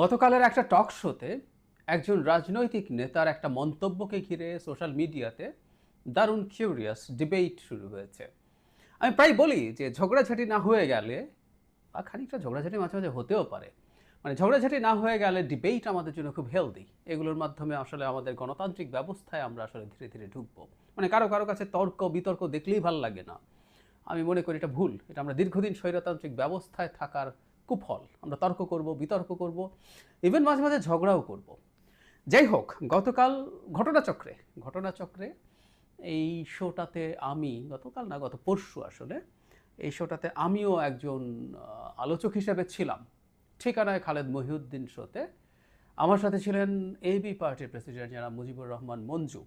গতকালের একটা টক শোতে একজন রাজনৈতিক নেতার একটা মন্তব্যকে ঘিরে সোশ্যাল মিডিয়াতে দারুণ কিউরিয়াস ডিবেট শুরু হয়েছে। আমি প্রায় বলি যে ঝগড়াঝাটি না হয়ে গেলে, বা খানিকটা ঝগড়াঝাটি মাঝে মাঝে হতেও পারে মানে ঝগড়াঝাটি না হয়ে গেলে ডিবেট আমাদের জন্য খুব হেলদি। এগুলোর মাধ্যমে আসলে আমাদের গণতান্ত্রিক ব্যবস্থায় আমরা আসলে ধীরে ধীরে ঢুকবো। মানে কারও কারও কাছে তর্ক, বিতর্ক দেখলেই ভালো লাগে না। আমি মনে করি এটা ভুল। এটা আমরা দীর্ঘদিন স্বৈরতান্ত্রিক ব্যবস্থায় থাকার কুফল। আমরা তর্ক করব, বিতর্ক করব ইভেন মাঝে মাঝে ঝগড়াও করব। যাই হোক, গতকাল ঘটনাচক্রে ঘটনাচক্রে এই শোটাতে আমি, গতকাল না, গত পরশু আসলে, এই শোটাতে আমিও একজন আলোচক হিসেবে ছিলাম। ঠিকানায় খালেদ মহিউদ্দিন শোতে। আমার সাথে ছিলেন এবি পার্টির প্রেসিডেন্ট যারা মুজিবুর রহমান মঞ্জু।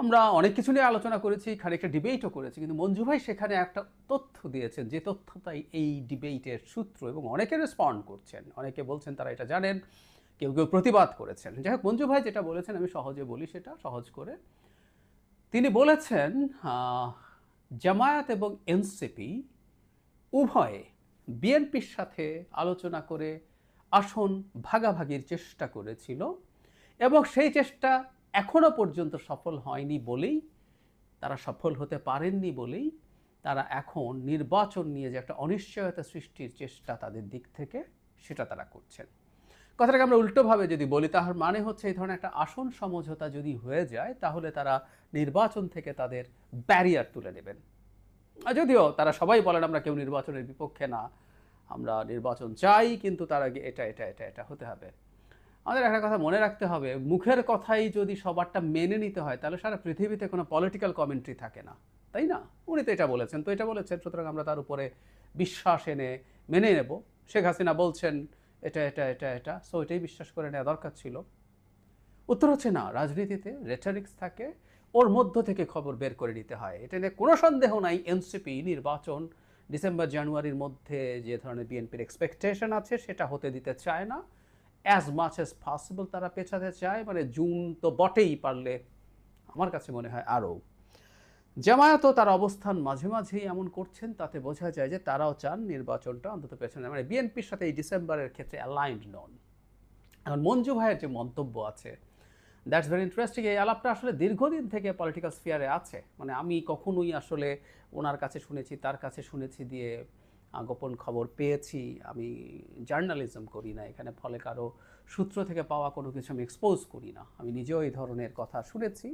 আমরা অনেক কিছু নিয়ে আলোচনা করেছি, খানিকটা ডিবেটও করেছি, কিন্তু মঞ্জু ভাই সেখানে একটা তথ্য দিয়েছেন, যে তথ্যটাই এই ডিবেটের সূত্র এবং অনেকে রেসপন্ড করছেন। অনেকে বলছেন তারা এটা জানেন, কেউ কেউ প্রতিবাদ করেছেন। যাই হোক, মঞ্জু ভাই যেটা বলেছেন, আমি সহজে বলি সেটা, সহজ করে। তিনি বলেছেন জামায়াত এবং এনসিপি উভয়ে বিএনপির সাথে আলোচনা করে আসন ভাগাভাগির চেষ্টা করেছিল এবং সেই চেষ্টা এখনও পর্যন্ত সফল হয়নি বলেই, তারা সফল হতে পারেননি বলেই, তারা এখন নির্বাচন নিয়ে যে একটা অনিশ্চয়তা সৃষ্টির চেষ্টা তাদের দিক থেকে, সেটা তারা করছেন। কথাটাকে আমরা উল্টোভাবে যদি বলি তাহার মানে হচ্ছে এই ধরনের একটা আসন সমঝোতা যদি হয়ে যায়, তাহলে তারা নির্বাচন থেকে তাদের ব্যারিয়ার তুলে নেবেন। যদিও তারা সবাই বলেন, আমরা কেউ নির্বাচনের বিপক্ষে না, আমরা নির্বাচন চাই, কিন্তু তার আগে এটা এটা এটা এটা হতে হবে। আমাদের একটা কথা মনে রাখতে হবে, মুখের কথাই যদি সবারটা মেনে নিতে হয়, তাহলে সারা পৃথিবীতে কোনো পলিটিক্যাল কমেন্ট্রি থাকে না, তাই না? উনি তো এটা বলেছেন, তো এটা বলেছেন, সুতরাং আমরা তার উপরে বিশ্বাস এনে মেনে নেব। শেখ হাসিনা বলছেন, এটা এটা এটা এটা। সো এটাই বিশ্বাস করে নেওয়া দরকার ছিল। উত্তর হচ্ছে না, রাজনীতিতে রেটারিক্স থাকে, ওর মধ্য থেকে খবর বের করে নিতে হয়। এটা নিয়ে কোনো সন্দেহ নাই এনসিপি নির্বাচন ডিসেম্বর, জানুয়ারির মধ্যে যে ধরনের বিএনপির এক্সপেকটেশন আছে, সেটা হতে দিতে চায় না। অ্যাজ মাচ অ্যাজ পসিবল তারা পেছাতে চায়। মানে জুন তো বটেই পারলে আমার কাছে মনে হয় আরও। জামায়াতও তার অবস্থান মাঝে মাঝেই এমন করছেন, তাতে বোঝা যায় যে তারাও চান নির্বাচনটা অন্তত পেছনে। মানে বিএনপির সাথে এই ডিসেম্বরের ক্ষেত্রে অ্যালাইন্ড নন। এখন মঞ্জু ভাইয়ের যে মন্তব্য আছে দ্যাটস ভেরি ইন্টারেস্টিং এই আলাপটা আসলে দীর্ঘদিন থেকে পলিটিক্যাল স্ফিয়ারে আছে। মানে আমি কখনোই আসলে ওনার কাছে শুনেছি, তার কাছে শুনেছি দিয়ে গোপন খবর পেয়েছি, আমি জার্নালিজম করি না, এখানে ফলে কারও সূত্র থেকে পাওয়া কোনো কিছু আমি এক্সপোজ করি না। আমি নিজেও এই ধরনের কথা শুনেছি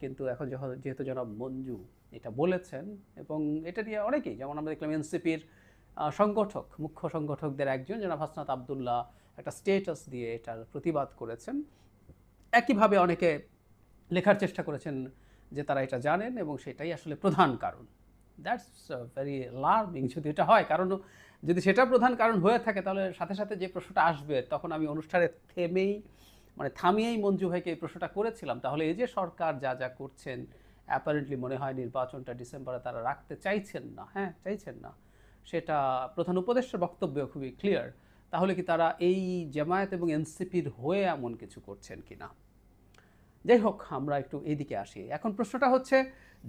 কিন্তু এখন যখন, যেহেতু জনাব মঞ্জু এটা বলেছেন, এবং এটা নিয়ে অনেকেই, যেমন আমরা দেখলাম এনসিপির সংগঠক, মুখ্য সংগঠকদের একজন, জনাব হাসনাত আবদুল্লাহ একটা স্টেটাস দিয়ে এটার প্রতিবাদ করেছেন। একইভাবে অনেকে লেখার চেষ্টা করেছেন যে তারা এটা জানেন, এবং সেটাই আসলে প্রধান কারণ। দ্যাটস ভেরি লার্মিং যদি এটা হয়, কারণ যদি সেটা প্রধান কারণ হয়ে থাকে, তাহলে সাথে সাথে যে প্রশ্নটা আসবে, তখন আমি অনুষ্ঠানে থেমেই মানে থামিয়েই মঞ্জু ভাইকে এই প্রশ্নটা করেছিলাম। তাহলে এই যে সরকার যা যা করছেন অ্যাপারেন্টলি মনে হয় নির্বাচনটা ডিসেম্বরে তারা রাখতে চাইছেন না। হ্যাঁ চাইছেন না। সেটা প্রধান উপদেষ্টার বক্তব্য খুবই ক্লিয়ার তাহলে কি তারা এই জামায়াত এবং এনসিপির হয়ে এমন কিছু করছেন কি না যাই হোক, আমরা একটু এইদিকে আসি। এখন প্রশ্নটা হচ্ছে,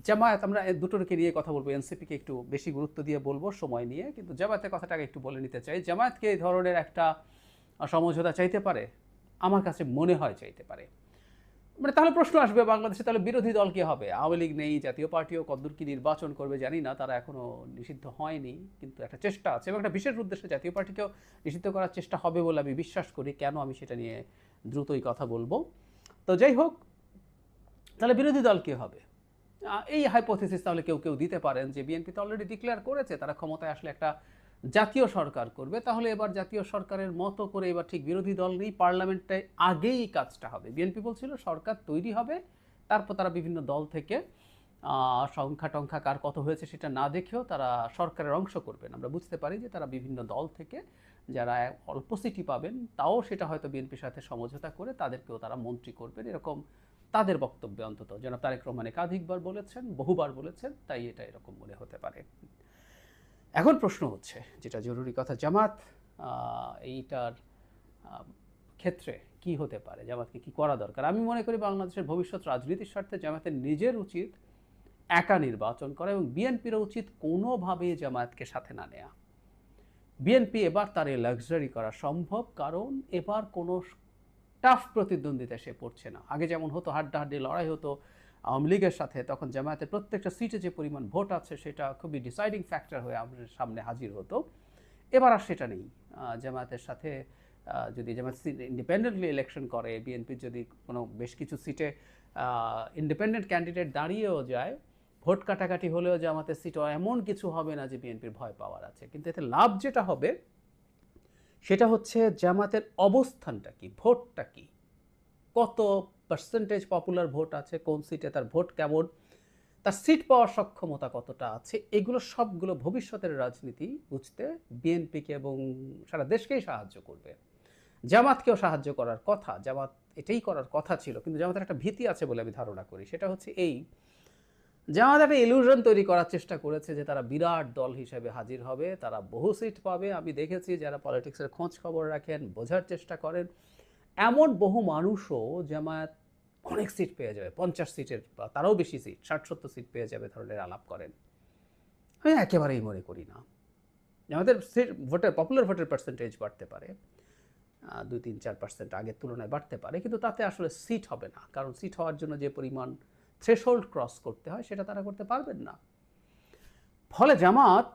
জামায়াত, আমরা দুটোকে নিয়ে কথা বলব, এনসিপিকে একটু বেশি গুরুত্ব দিয়ে বলব সময় নিয়ে, কিন্তু জামায়াতের কথাটাকে একটু বলে নিতে চাই, জামায়াতকে এই ধরনের একটা সমঝোতা চাইতে পারে? আমার কাছে মনে হয় চাইতে পারে। মানে তাহলে প্রশ্ন আসবে বাংলাদেশে, তাহলে বিরোধী দল কি হবে? আওয়ামী লীগ নেই, জাতীয় পার্টিও কদ্দূর কি নির্বাচন করবে জানি না, তারা এখনও নিষিদ্ধ হয়নি, কিন্তু একটা চেষ্টা আছে, এবং একটা বিশেষ উদ্দেশ্যে জাতীয় পার্টিকেও নিষিদ্ধ করার চেষ্টা হবে বলে আমি বিশ্বাস করি, কেন আমি সেটা নিয়ে দ্রুতই কথা বলব। তো যাই হোক, তাহলে বিরোধী দল কী হবে? এই হাইপোথিসিস তাহলে কেউ কেউ দিতে পারেন যে বিএনপি তো অলরেডি ডিক্লেয়ার করেছে, তারা ক্ষমতায় আসলে একটা জাতীয় সরকার করবে। তাহলে এবার জাতীয় সরকারের মতো করে এবার ঠিক বিরোধী দল নেই পার্লামেন্টে আগেই কাজটা হবে। বিএনপি বলছিল, সরকার তৈরি হবে, তারপর তারা বিভিন্ন দল থেকে সংখ্যা টংখ্যা কার কত হয়েছে সেটা না দেখেও তারা সরকারের অংশ করবেন। আমরা বুঝতে পারি যে তারা বিভিন্ন দল থেকে যারা অল্প সিটি পাবেন, তাও সেটা হয়তো বিএনপির সাথে সমঝোতা করে তাদেরকেও তারা মন্ত্রী করবেন, এরকম তাদের বক্তব্যে অন্তত। যেন তারেক রহমান একাধিকবার বলেছেন, বহুবার বলেছেন, তাই এটা এরকম মনে হতে পারে। এখন প্রশ্ন হচ্ছে, যেটা জরুরি কথা, জামাত এইটার ক্ষেত্রে কি হতে পারে? জামাতকে কি করা দরকার? আমি মনে করি বাংলাদেশের ভবিষ্যৎ রাজনীতির স্বার্থে জামাতের নিজের উচিত একা নির্বাচন করা এবং বিএনপিরও উচিত কোনোভাবেই জামায়াতকে সাথে না নেওয়া বিএনপি এবার তার এই লাক্সারি করা সম্ভব, কারণ এবার কোনো টাফ প্রতিদ্বন্দ্বিতা সে পড়ছে না। আগে যেমন হতো, হাড্ডাহাড্ডি, লড়াই হতো, আওয়ামী লীগের সাথে, তখন জামায়াতের প্রত্যেকটা সিটে যে পরিমাণ ভোট আছে, সেটা খুবই ডিসাইডিং ফ্যাক্টর হয়ে আমাদের সামনে হাজির হতো। এবার আর সেটা নেই। জামায়াতের সাথে যদি জামায়াত ইন্ডিপেন্ডেন্টলি ইলেকশন করে বিএনপি যদি কোনো বেশ কিছু সিটে ইন্ডিপেন্ডেন্ট ক্যান্ডিডেট দাঁড়িয়েও যায় ভোট কাটাকাটি হলেও জামাতের সিটও এমন কিছু হবে না যে বিএনপির ভয় পাওয়ার আছে। কিন্তু এতে লাভ যেটা হবে, সেটা হচ্ছে জামাতের অবস্থানটা কি, ভোটটা কি? কত পার্সেন্টেজ পপুলার ভোট আছে, কোন সিটে তার ভোট কেমন, তার সিট পাওয়ার সক্ষমতা কতটা আছে, এগুলো সবগুলো ভবিষ্যতের রাজনীতি বুঝতে বিএনপিকে এবং সারা দেশকেই সাহায্য করবে। জামাতকেও সাহায্য করার কথা, জামাত এটাই করার কথা ছিল, কিন্তু জামাতের একটা ভীতি আছে বলে আমি ধারণা করি। সেটা হচ্ছে এই জামাত একটা ইলিউশন তৈরি করার চেষ্টা করেছে যে তারা বিরাট দল হিসেবে হাজির হবে, তারা বহু সিট পাবে। আমি দেখেছি যারা পলিটিক্সের খোঁজ খবর রাখেন, বোঝার চেষ্টা করেন, এমন বহু মানুষও জামায়াত অনেক সিট পেয়ে যাবে, পঞ্চাশ সিটের তারও বেশি সিট ষাট সত্তর সিট পেয়ে যাবে ধরনের আলাপ করেন। আমি একেবারেই মনে করি না। আমাদের সিট ভোটের পপুলার ভোটের পার্সেন্টেজ বাড়তে পারে দুই তিন চার পার্সেন্ট আগের তুলনায় বাড়তে পারে, কিন্তু তাতে আসলে সিট হবে না, কারণ সিট হওয়ার জন্য যে পরিমাণ থ্রেশহোল্ড ক্রস করতে হয়, সেটা তারা করতে পারবেন না। ফলে জামাত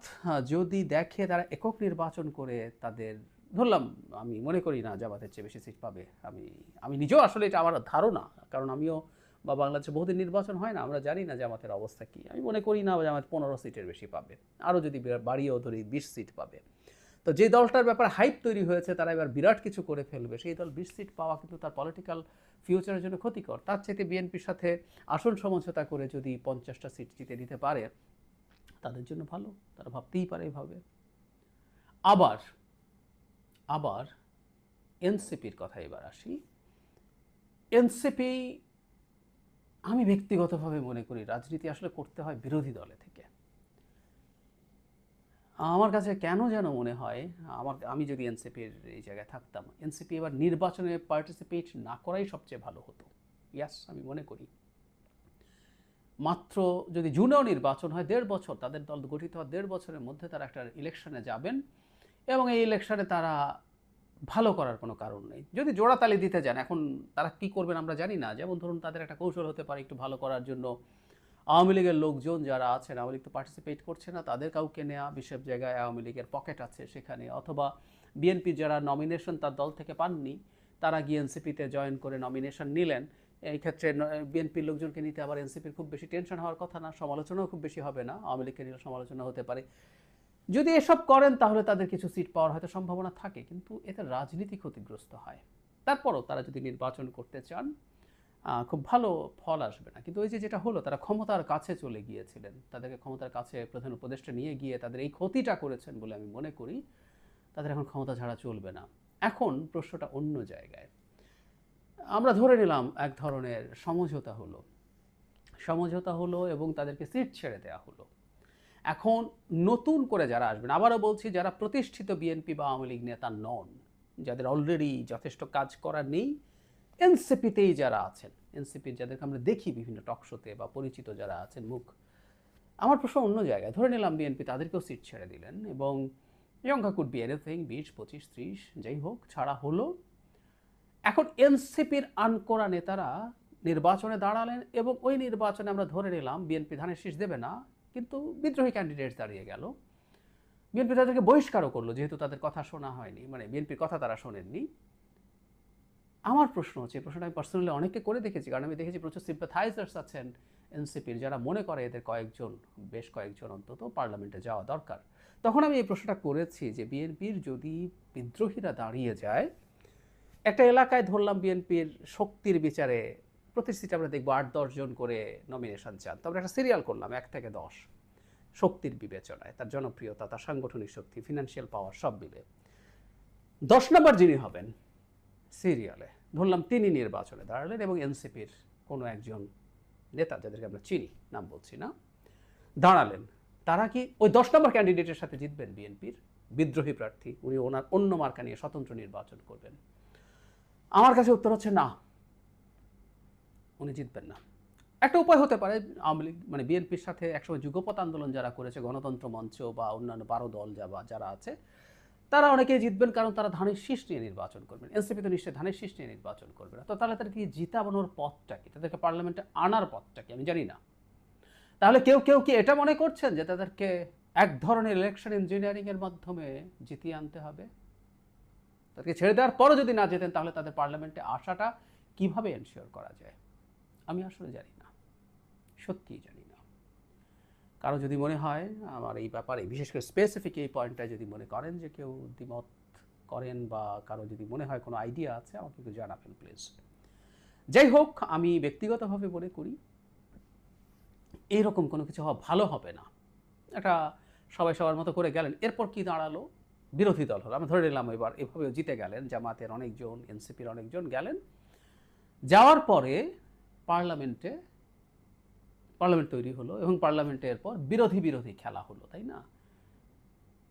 যদি দেখে তারা একক নির্বাচন করে তাদের, ধরলাম আমি মনে করি না জামাতের চেয়ে বেশি সিট পাবে, আমি আমি নিজেও আসলে এটা আমার ধারণা, কারণ আমিও বা বাংলাদেশে বহুদিন নির্বাচন হয় না, আমরা জানি না জামাতের অবস্থা কী, আমি মনে করি না জামাত পনেরো সিটের বেশি পাবে, আরও যদি বাড়িয়েও ধরি বিশ সিট পাবে। তো যে দলটার ব্যাপারে হাইপ তৈরি হয়েছে, তারা এবার বিরাট কিছু করে ফেলবে। সেই দল বিশ সিট পাওয়া কিন্তু তার পলিটিক্যাল ফিউচারের জন্য ক্ষতিকর। তার চাইতে বিএনপির সাথে আসন সমঝোতা করে যদি পঞ্চাশটা সিট জিতে দিতে পারে, তাদের জন্য ভালো। তারা ভাবতেই পারে এভাবে। আবার আবার এনসিপির কথা এবার আসি। এনসিপি আমি ব্যক্তিগতভাবে মনে করি রাজনীতি আসলে করতে হয় বিরোধী দলে থেকে। আমার কাছে কেন যেন মনে হয়, আমার, আমি যদি এনসিপির এই জায়গায় থাকতাম এনসিপি এবার নির্বাচনে পার্টিসিপেট না করাই সবচেয়ে ভালো হতো। ইয়াস আমি মনে করি। মাত্র যদি জুনেও নির্বাচন হয়, দেড় বছর তাদের দল গঠিত হওয়ার দেড় বছরের মধ্যে তারা একটা ইলেকশনে যাবেন এবং এই ইলেকশনে তারা ভালো করার কোনো কারণ নেই। যদি জোড়াতালি দিতে যান, এখন তারা কি করবেন আমরা জানি না। যেমন ধরুন তাদের একটা কৌশল হতে পারে একটু ভালো করার জন্য। আওয়ামী লীগের লোকজন যারা আছেন, আওয়ামী লীগ তো পার্টিসিপেট করছে না, তাদের কাউকে নেওয়া বিশেষ জায়গায় আওয়ামী লীগের পকেট আছে সেখানে। অথবা বিএনপি যারা নমিনেশন তার দল থেকে পাননি, তারা গিয়ে এনসিপিতে জয়েন করে নমিনেশন নিলেন। এই ক্ষেত্রে বিএনপির লোকজনকে নিতে আবার এনসিপির খুব বেশি টেনশন হওয়ার কথা না, সমালোচনাও খুব বেশি হবে না, আওয়ামী লীগকে নিলে সমালোচনা হতে পারে। যদি এসব করেন তাহলে তাদের কিছু সিট পাওয়ার হয়তো সম্ভাবনা থাকে, কিন্তু এতে রাজনীতি ক্ষতিগ্রস্ত হয়। তারপরও তারা যদি নির্বাচন করতে চান খুব ভালো ফল আসবে না। কিন্তু ওই যে যেটা হলো, তারা ক্ষমতার কাছে চলে গিয়েছিলেন। তাদেরকে ক্ষমতার কাছে প্রধান উপদেষ্টা নিয়ে গিয়ে তাদের এই ক্ষতিটা করেছেন বলে আমি মনে করি। তাদের এখন ক্ষমতা ছাড়া চলবে না। এখন প্রশ্নটা অন্য জায়গায়। আমরা ধরে নিলাম এক ধরনের সমঝোতা হলো। সমঝোতা হলো এবং তাদেরকে সিট ছেড়ে দেওয়া হলো। এখন নতুন করে যারা আসবেন, আবারও বলছি যারা প্রতিষ্ঠিত বিএনপি বা আওয়ামী লীগ নেতা নন, যাদের অলরেডি যথেষ্ট কাজ করা নেই এনসিপিতেই যারা আছেন এনসিপির যাদেরকে আমরা দেখি বিভিন্ন টকশোতে বা পরিচিত যারা আছেন, মুখ। আমার প্রশ্ন অন্য জায়গায়, ধরে নিলাম বিএনপি তাদেরকেও সিট ছেড়ে দিলেন এবং সংখ্যা কুড বি এনিথিং বিশ, পঁচিশ, ত্রিশ, যাই হোক, ছাড়া হলো। এখন এনসিপির আনকোরা নেতারা নির্বাচনে দাঁড়ালেন এবং ওই নির্বাচনে আমরা ধরে নিলাম বিএনপি ধানের শীষ দেবে না, কিন্তু বিদ্রোহী ক্যান্ডিডেট দাঁড়িয়ে গেল। বিএনপি তাদেরকে বহিষ্কারও করল, যেহেতু তাদের কথা শোনা হয়নি মানে বিএনপির কথা তারা শোনেননি। আমার প্রশ্ন হচ্ছে, এই প্রশ্নটা আমি পার্সোনালি অনেককে করে দেখেছি, কারণ আমি দেখেছি প্রচুর সিম্পাথাইজার্স আছেন এনসিপির যারা মনে করে এদের কয়েকজন, বেশ কয়েকজন অন্তত পার্লামেন্টে যাওয়া দরকার। তখন আমি এই প্রশ্নটা করেছি যে, বিএনপির যদি বিদ্রোহীরা দাঁড়িয়ে যায়, একটা এলাকায় ধরলাম বিএনপির শক্তির বিচারে প্রতি সিটে আমরা দেখব আট জন করে নমিনেশন চান। তো আমরা একটা সিরিয়াল করলাম, এক থেকে দশ। শক্তির বিবেচনায়, তার জনপ্রিয়তা, তার সাংগঠনিক শক্তি ফিনান্সিয়াল পাওয়ার সব মিলে। দশ নম্বর যিনি হবেন সিরিয়ালে। ধরলাম তিনি নির্বাচনে দাঁড়ালেন এবং এনসিপির কোনো একজন নেতা, যাদেরকে আমরা চিনি, নাম বলছি না, দাঁড়ালেন। তারা কি ওই দশ নম্বর ক্যান্ডিডেটের সাথে জিতবেন বিএনপির? বিদ্রোহী প্রার্থী, উনি ওনার অন্য মার্কা নিয়ে স্বতন্ত্র নির্বাচন করবেন। আমার কাছে উত্তর হচ্ছে না। উনি জিতবেন না। একটা উপায় হতে পারে, আওয়ামী লীগ মানে বিএনপির সাথে একসময় যুগপৎ আন্দোলন যারা করেছে, গণতন্ত্র মঞ্চ বা অন্যান্য বারো দল যা বা যারা আছে তারা অনেকেই জিতবেন কারণ তারা ধানের শীষ নিয়ে নির্বাচন করবেন। এনসিপি তো নিশ্চয়ই ধানের শীষ নিয়ে নির্বাচন করবে না। তো তাহলে তাদেরকে জিতাবানোর পথটা কি? তাদেরকে পার্লামেন্টে আনার পথটা কি? আমি জানি না। তাহলে কেউ কেউ কি এটা মনে করছেন যে তাদেরকে এক ধরনের ইলেকশন ইঞ্জিনিয়ারিং এর মাধ্যমে জিতিয়ে আনতে হবে? তাদেরকে ছেড়ে দেওয়ার পরও যদি না যেতেন তাহলে তাদের পার্লামেন্টে আসাটা কীভাবে এনশিওর করা যায়? আমি আসলে জানি না। সত্যিই জানি না। কারও যদি মনে হয়, আমার এই ব্যাপারে, বিশেষ করে স্পেসিফিক এই পয়েন্টটা যদি মনে করেন যে কেউ দ্বিমত করেন বা কারও যদি মনে হয় কোনো আইডিয়া আছে, আমাকে একটু জানাবেন প্লিজ যাই হোক, আমি ব্যক্তিগতভাবে মনে করি এইরকম কোনো কিছু হওয়া ভালো হবে না। এটা সবাই সবার মতো করে গেলেন, এরপর কি দাঁড়াল? বিরোধী দল হলো। আমি ধরে নিলাম এবার এভাবেও জিতে গেলেন, জামাতের অনেকজন এনসিপির অনেকজন গেলেন। যাওয়ার পরে পার্লামেন্টে পার্লামেন্ট তৈরি হলো এবং পার্লামেন্টে এরপর বিরোধী বিরোধী খেলা হলো, তাই না?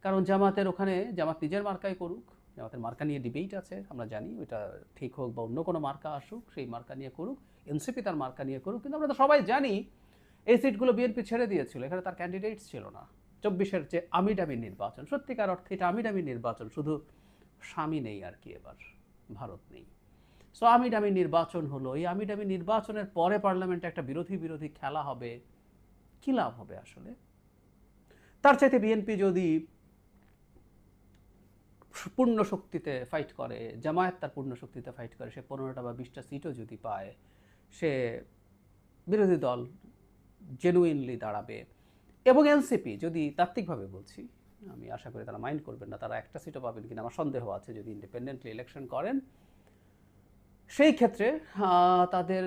কারণ জামাতের ওখানে, জামাত নিজের মার্কায় করুক, জামাতের মার্কা নিয়ে ডিবেট আছে, আমরা জানি ওইটা ঠিক হোক বা অন্য কোনো মার্কা আসুক, সেই মার্কা নিয়ে করুক, এনসিপি তার মার্কা নিয়ে করুক, কিন্তু আমরা তো সবাই জানি এই সিটগুলো বিএনপি ছেড়ে দিয়েছিল, এখানে তার ক্যান্ডিডেটস ছিল না। চব্বিশের যে আমিডামি নির্বাচন, সত্যিকার অর্থে এটা আমিডামি নির্বাচন, শুধু স্বামী নেই আর কি এবার, ভারত নেই। সো আমিডামি নির্বাচন হলো। এই আমিডামি নির্বাচনের পরে পার্লামেন্টে একটা বিরোধী বিরোধী খেলা হবে। কী লাভ হবে আসলে? তার চাইতে বিএনপি যদি পূর্ণ শক্তিতে ফাইট করে, জামায়াত তার পূর্ণ শক্তিতে ফাইট করে, সে পনেরোটা বা বিশটা সিটও যদি পায়, সে বিরোধী দল জেনুইনলি দাঁড়াবে। এবং এনসিপি যদি তাত্ত্বিকভাবে বলছি, আমি আশা করি তারা মাইন্ড করবেন না, তারা একটা সিটও পাবেন কিনা, আমার সন্দেহ আছে যদি ইন্ডিপেন্ডেন্টলি ইলেকশন করেন সেই ক্ষেত্রে তাদের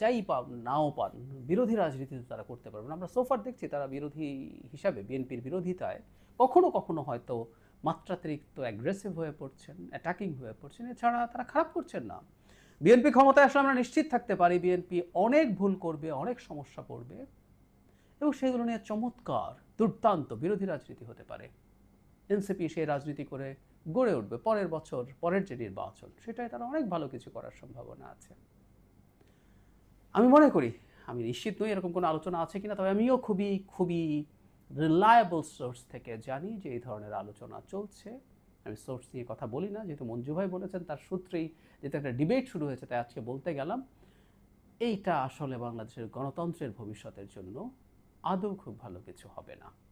যাই পান, নাও পান, বিরোধী রাজনীতি তারা করতে পারবেন আমরা সোফার দেখছি তারা বিরোধী হিসাবে, বিএনপির বিরোধিতায় কখনো কখনো হয়তো মাত্রাতিরিক্ত অ্যাগ্রেসিভ হয়ে পড়ছেন অ্যাটাকিং হয়ে পড়ছেন। এছাড়া তারা খারাপ করছেন না। বিএনপি ক্ষমতায় আসলে আমরা নিশ্চিত থাকতে পারি, বিএনপি অনেক ভুল করবে, অনেক সমস্যা পড়বে এবং সেগুলো নিয়ে চমৎকার, দুর্দান্ত বিরোধী রাজনীতি হতে পারে। এনসিপি সেই রাজনীতি করে গড়ে উঠবে, পরের বছর, পরের যে নির্বাচন সেটাই তারা অনেক ভালো কিছু করার সম্ভাবনা আছে। আমি মনে করি, আমি নিশ্চিত নই এরকম কোনো আলোচনা আছে কিনা, তবে আমিও খুবই খুবই রিলায়েবল সোর্স থেকে জানি যে এই ধরনের আলোচনা চলছে। আমি সোর্স নিয়ে কথা বলি না, যেহেতু মঞ্জু ভাই বলেছেন, তার সূত্রেই যেহেতু একটা ডিবেট শুরু হয়েছে, তাই আজকে বলতে গেলাম। এইটা আসলে বাংলাদেশের গণতন্ত্রের ভবিষ্যতের জন্য আদৌ খুব ভালো কিছু হবে না।